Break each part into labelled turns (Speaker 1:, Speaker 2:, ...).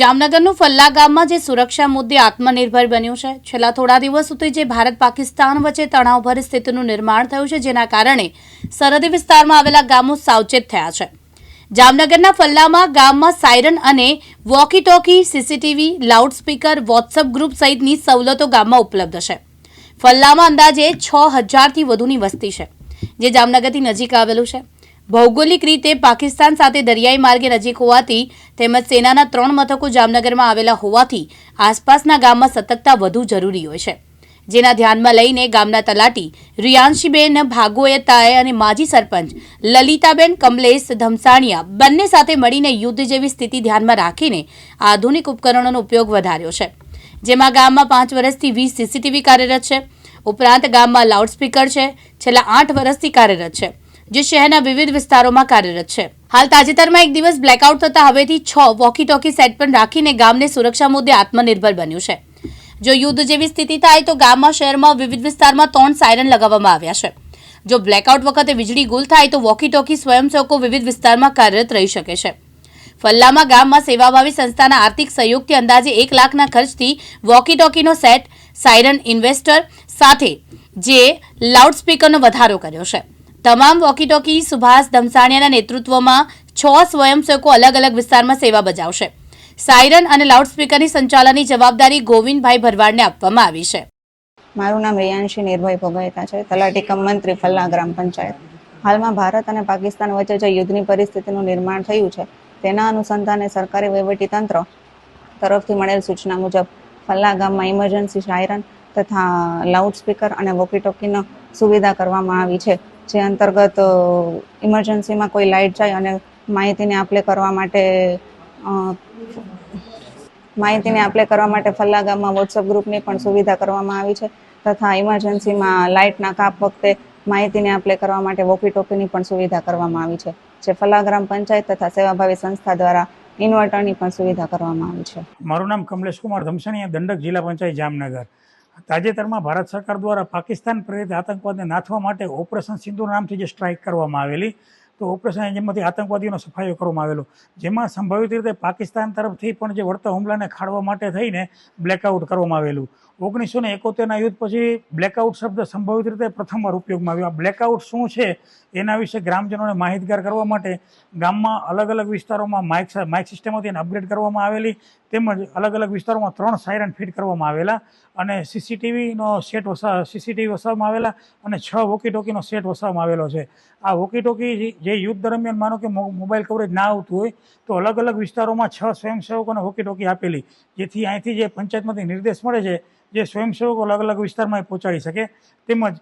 Speaker 1: જામનગરનું ફલ્લા ગામમાં જે સુરક્ષા મુદ્દે આત્મનિર્ભર બન્યું છે. છેલ્લા થોડા દિવસ સુધી જે ભારત પાકિસ્તાન વચ્ચે તણાવભરી સ્થિતિનું નિર્માણ થયું છે, જેના કારણે સરહદી વિસ્તારમાં આવેલા ગામો સાવચેત થયા છે. જામનગરના ફલ્લામાં ગામમાં સાયરન અને walkie talkie CCTV, loudspeaker WhatsApp group સહિતની સવલતો ગામમાં ઉપલબ્ધ છે. ફલ્લામાં અંદાજે છ હજારથી વધુની વસ્તી છે, જે જામનગરથી નજીક આવેલું છે. ભૌગોલિક રીતે પાકિસ્તાન સાથે દરિયાઈ માર્ગે નજીક હોવાથી તેમજ સેનાના ત્રણ મથકો જામનગરમાં આવેલા હોવાથી આસપાસના ગામમાં સતર્કતા વધુ જરૂરી હોય છે. જેના ધ્યાનમાં લઈને ગામના તલાટી રિયાંશીબેન ભાગોયતાએ અને માજી સરપંચ લલિતાબેન કમલેશ ધમસાણિયા બંને સાથે મળીને યુદ્ધ જેવી સ્થિતિ ધ્યાનમાં રાખીને આધુનિક ઉપકરણોનો ઉપયોગ વધાર્યો છે. જેમાં ગામમાં પાંચ વર્ષથી વીસ સીસીટીવી કાર્યરત છે. ઉપરાંત ગામમાં લાઉડસ્પીકર છે. છેલ્લા આઠ વર્ષથી કાર્યરત છે. જે શહેરના વિવિધ વિસ્તારોમાં કાર્યરત છે. હાલ તાજેતરમાં એક દિવસ બ્લેકઆઉટ થતા હવેથી છ વોકી ટોકી સેટ પણ રાખીને ગામને સુરક્ષા મુદ્દે આત્મનિર્ભર બન્યું છે. જો યુદ્ધ જેવી સ્થિતિ થાય તો ગામમાં, શહેરમાં, વિવિધ વિસ્તારમાં ત્રણ સાયરન લગાવવામાં આવ્યા છે. જો બ્લેકઆઉટ વખતે વીજળી ગુલ થાય તો વોકી ટોકી સ્વયંસેવકો વિવિધ વિસ્તારમાં કાર્યરત રહી શકે છે. ફલ્લામાં ગામમાં સેવાભાવી સંસ્થાના આર્થિક સહયોગથી અંદાજે એક લાખના ખર્ચથી વોકી ટોકીનો સેટ સાયરન ઇન્વેસ્ટર સાથે જે લાઉડસ્પીકરનો વધારો કર્યો છે. તમામ વોકી ટોકી સુભાષ ધમસાણિયાના નેતૃત્વમાં છ સ્વયંસેવકો અલગ અલગ વિસ્તારમાં સેવા બજાવશે. સાયરન અને લાઉડસ્પીકરની સંચાલનની જવાબદારી ગોવિંદભાઈ ભરવાડને આપવામાં આવી છે.
Speaker 2: મારું નામ રેયાંશી નિર્ભય ભોગાયતા છે, તલાટી કમ મંત્રી ફલ્લા ગ્રામ પંચાયત. હાલમાં ભારત અને પાકિસ્તાન વચ્ચે જે યુદ્ધની પરિસ્થિતિનું નિર્માણ થયું છે, તેના અનુસંધાને સરકારી વહીવટીતંત્ર તરફથી મળેલ સૂચના મુજબ, ફલ્લા ગામમાં ઇમરજન્સી સાયરન તથા લાઉડસ્પીકર અને વોકીટોકીનો સુવિધા કરવામાં આવી છે. જે અંતર્ગત ઇમરજન્સીમાં કોઈ લાઇટ જાય અને માહિતીને આપલે કરવા માટે માહિતીને આપલે કરવા માટે ફલ્લા ગામમાં વોટ્સઅપ ગ્રુપની પણ સુવિધા કરવામાં આવી છે તથા ઇમરજન્સીમાં લાઇટના કાપ વખતે માહિતીને આપલે કરવા માટે વોકી ટોકીની પણ સુવિધા કરવામાં આવી છે. જે ફલ્લા ગ્રામ પંચાયત તથા સેવાભાવી સંસ્થા દ્વારા ઇન્વર્ટરની પણ સુવિધા કરવામાં આવી છે.
Speaker 3: મારું નામ કમલેશ કુમાર ધમસાણીયા, દંડક જિલ્લા પંચાયત જામનગર. તાજેતરમાં ભારત સરકાર દ્વારા પાકિસ્તાન પ્રેરિત આતંકવાદને નાથવા માટે ઓપરેશન સિંધુ નામથી જે સ્ટ્રાઇક કરવામાં આવેલી, તો ઓપરેશન જેમાંથી આતંકવાદીઓનો સફાયો કરવામાં આવેલો. જેમાં સંભવિત રીતે પાકિસ્તાન તરફથી પણ જે વળતા હુમલાને ખાળવા માટે થઈને બ્લેકઆઉટ કરવામાં આવેલું. ઓગણીસો ને એકોતેરના યુદ્ધ પછી બ્લેકઆઉટ શબ્દ સંભવિત રીતે પ્રથમવાર ઉપયોગમાં આવ્યો. આ બ્લેકઆઉટ શું છે? એના વિશે ગ્રામજનોને માહિતગાર કરવા માટે ગામમાં અલગ અલગ વિસ્તારોમાં માઇક માઇક સિસ્ટમ હતી અપગ્રેડ કરવામાં આવેલી. તેમજ અલગ અલગ વિસ્તારોમાં ત્રણ સાયરન ફિટ કરવામાં આવેલા અને સીસીટીવીનો સેટ વસા સીસીટીવી વસાવવામાં આવેલા અને છ વોકીટોકીનો સેટ વસાવવામાં આવેલો છે. આ વોકીટોકી જે યુદ્ધ દરમિયાન માનો કે મોબાઈલ કવરેજ ના આવતું હોય, તો અલગ અલગ વિસ્તારોમાં છ સ્વયંસેવકોને વોકીટોકી આપેલી. જેથી અહીંથી જે પંચાયતમાંથી નિર્દેશ મળે છે જે સ્વયંસેવકો અલગ અલગ વિસ્તારમાં પહોંચાડી શકે. તેમજ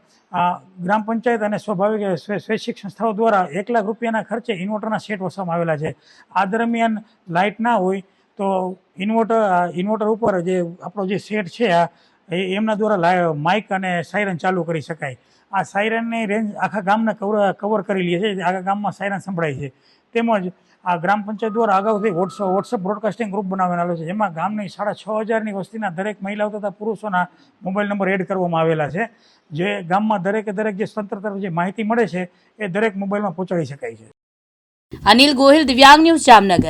Speaker 3: ગ્રામ પંચાયત અને સ્વાભાવિક સ્વે- સ્વૈચ્છિક સંસ્થાઓ દ્વારા એક લાખ રૂપિયાના ખર્ચે ઇન્વર્ટરના સેટ વસાવવામાં આવેલા છે. આ દરમિયાન લાઇટ ના હોય તો ઇન્વર્ટર ઇન્વર્ટર ઉપર જે આપણો જે સેટ છે, આ એમના દ્વારા માઇક અને સાયરન ચાલુ કરી શકાય. આ સાયરનની રેન્જ આખા ગામને કવર કવર કરી લે છે. આખા ગામમાં સાયરન સંભળાય છે. તેમજ આ ગ્રામ પંચાયત દ્વારા અગાઉથી વોટ્સઅપ બ્રોડકાસ્ટિંગ ગ્રુપ બનાવેલો છે. જેમાં ગામની સાડા છ હજારની વસ્તીના દરેક મહિલાઓ તથા પુરુષોના મોબાઈલ નંબર એડ કરવામાં આવેલા છે. જે ગામમાં દરેકે દરેક જે તંત્ર તરફ જે માહિતી મળે છે, એ દરેક મોબાઈલમાં પહોંચાડી શકાય છે.
Speaker 1: અનિલ ગોહિલ, દિવ્યાંગ ન્યૂઝ જામનગર.